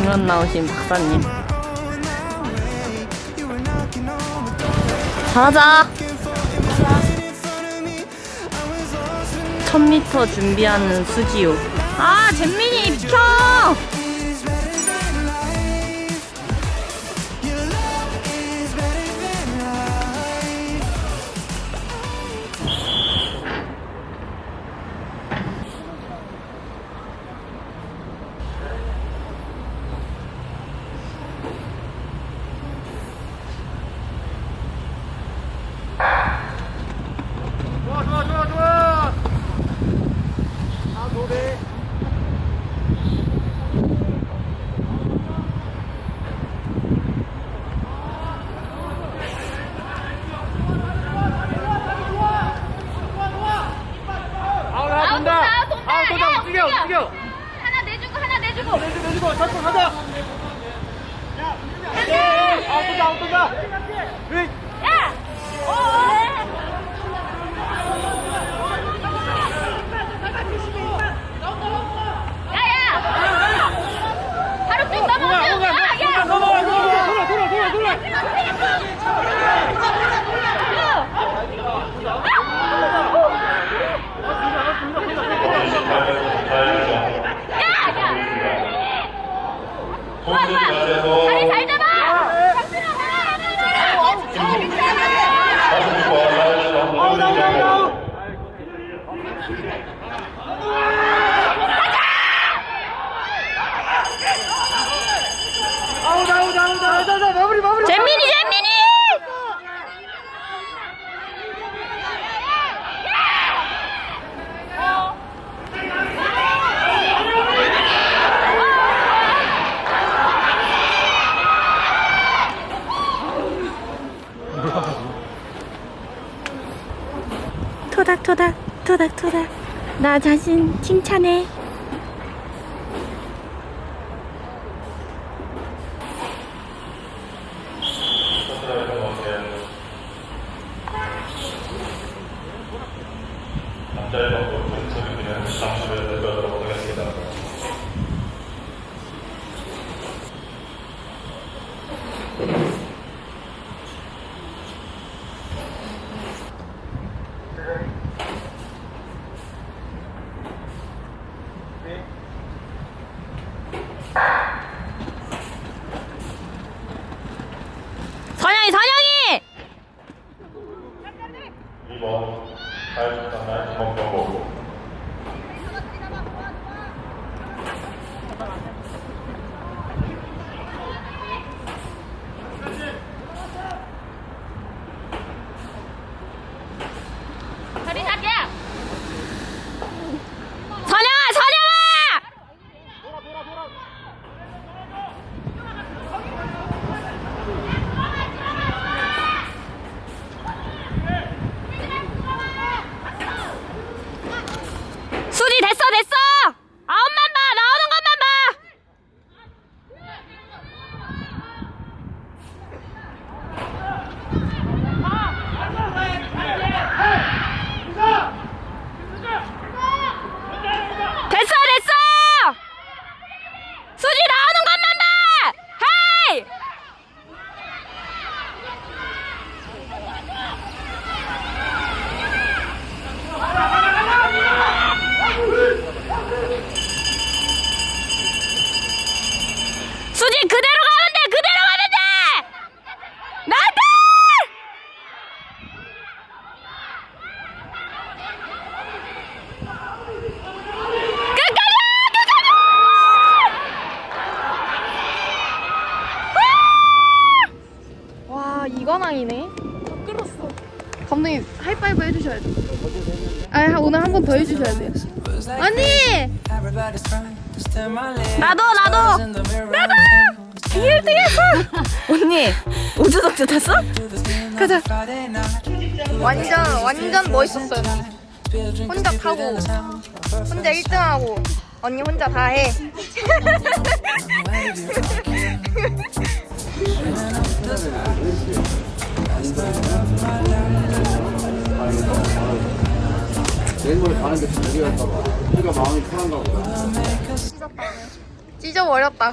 중간 나오신 박사님. 잘하자. 1000m 준비하는 수지요. 아, 잼민이 비켜! 하나 내주고 하나 내주고 하나 내주고. 내주 내주고 잡고 가자. 야, 야, 아, 쏜다, 쏜다. 왜? 야, 어, 어. 어. 야야. 바로 쭉 넘어가자. 어, 어, 야, 야. 돌아, 돌아, 돌아, 돌아, 돌아, 돌아. 잼민이, 잼민이! 토닥토닥, 토닥토닥. 나 자신 칭찬해. 한 번 더 해주셔야 돼. 언니! 나도 나도 나도! 언니 우주석조 탔어? 가자. 완전 완전 멋있었어요. 혼자 타고 혼자 1등하고 언니 혼자 다 해. 찢어버렸다.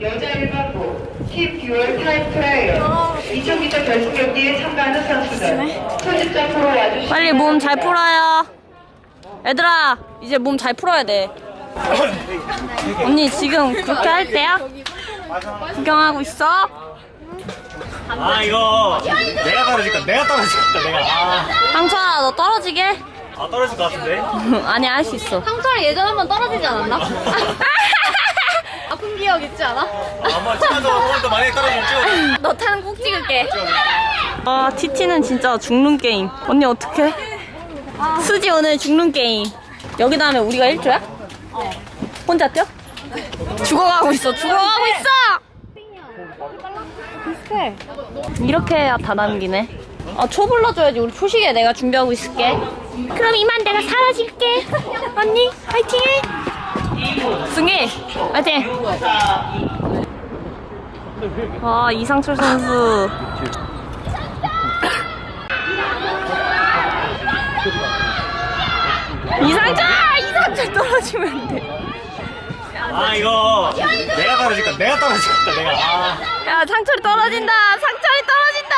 여자 일반부 10듀얼 타임 트라이얼 2000m 결승 경기에 참가하는 선수는 소집 앞으로 와주시면 빨리 몸 잘 풀어요. 얘들아, 이제 몸 잘 풀어야 돼. 언니 지금 그렇게 할 때야? 구경하고 있어? 아 이거 내가 떨어질 것 내가 떨어질 것 같다 내가 아, 상철아, 너 떨어지게? 아 떨어질 것 같은데 아니, 할 수 있어. 상철이 예전 한번 떨어지지 않았나? 아픈 기억 있지 않아? 한번 찍어서 오늘도 만약에 떨어지면 찍어 너 타는 꼭 찍을게. 아, TT는 진짜 죽는 게임. 언니 어떡해? 수지 오늘 죽는 게임. 여기 다음에 우리가 1조야? 혼자 뛰어? 죽어가고 있어, 죽어가고 있어! 이렇게 해야 다 남기네. 아, 초 불러줘야지. 우리 초식에 내가 준비하고 있을게. 그럼 이만 내가 사라질게. 언니, 화이팅해! 승희, 화이팅! 아, 이상철 선수. 이상철! 이상철 떨어지면 안 돼. 아 이거 내가 떨어질 것 내가 떨어질 것 같다 내가 아. 야, 상철이 떨어진다! 상철이 떨어진다!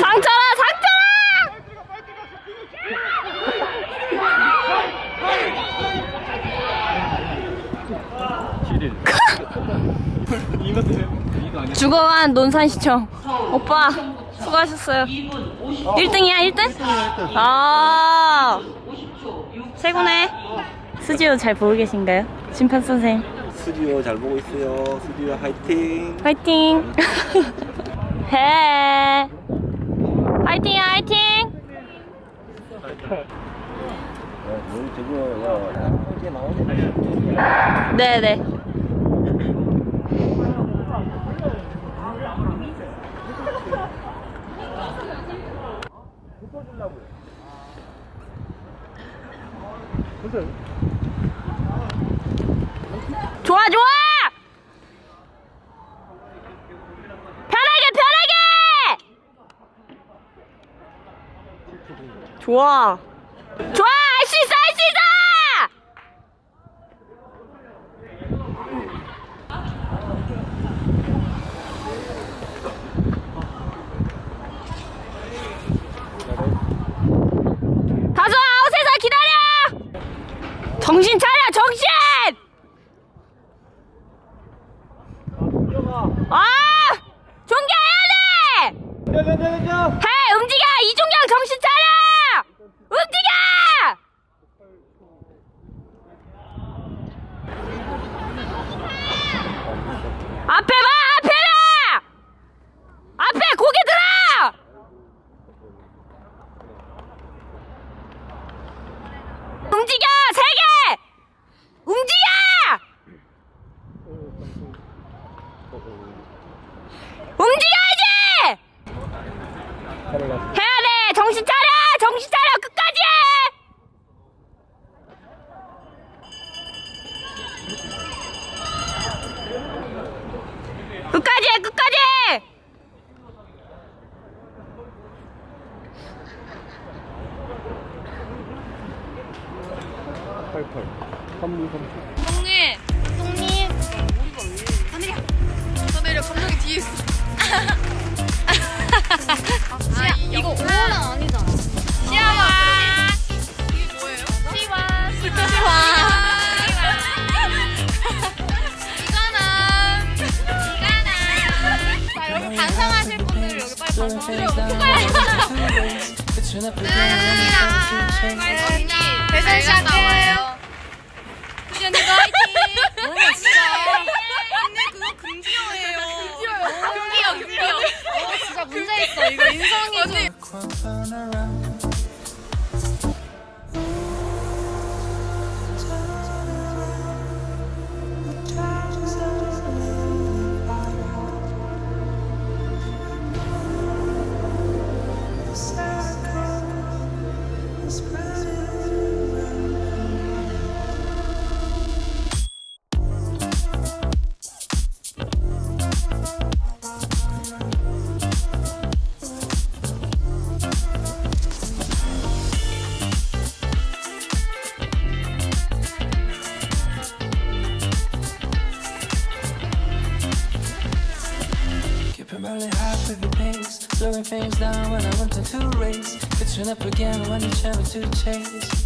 상철아, 상철아! 죽어간 논산시청. 오빠, 수고하셨어요. 1등이야, 1등? 아, 최고네. 수지오 잘 보고 계신가요? 심판 선생. 스튜디오 잘 보고 있어요. 스튜디오 화이팅. 화이팅! 해! 화이팅이야, 화이팅! 네네. 좋아, 좋아! 편하게, 편하게! 좋아. 좋아! 할 수 있어, 할 수 있어! 가서 아웃에서 기다려! 정신 차려, 정신! 아! trains down when I wanted to race. Catching up again when you tell to chase.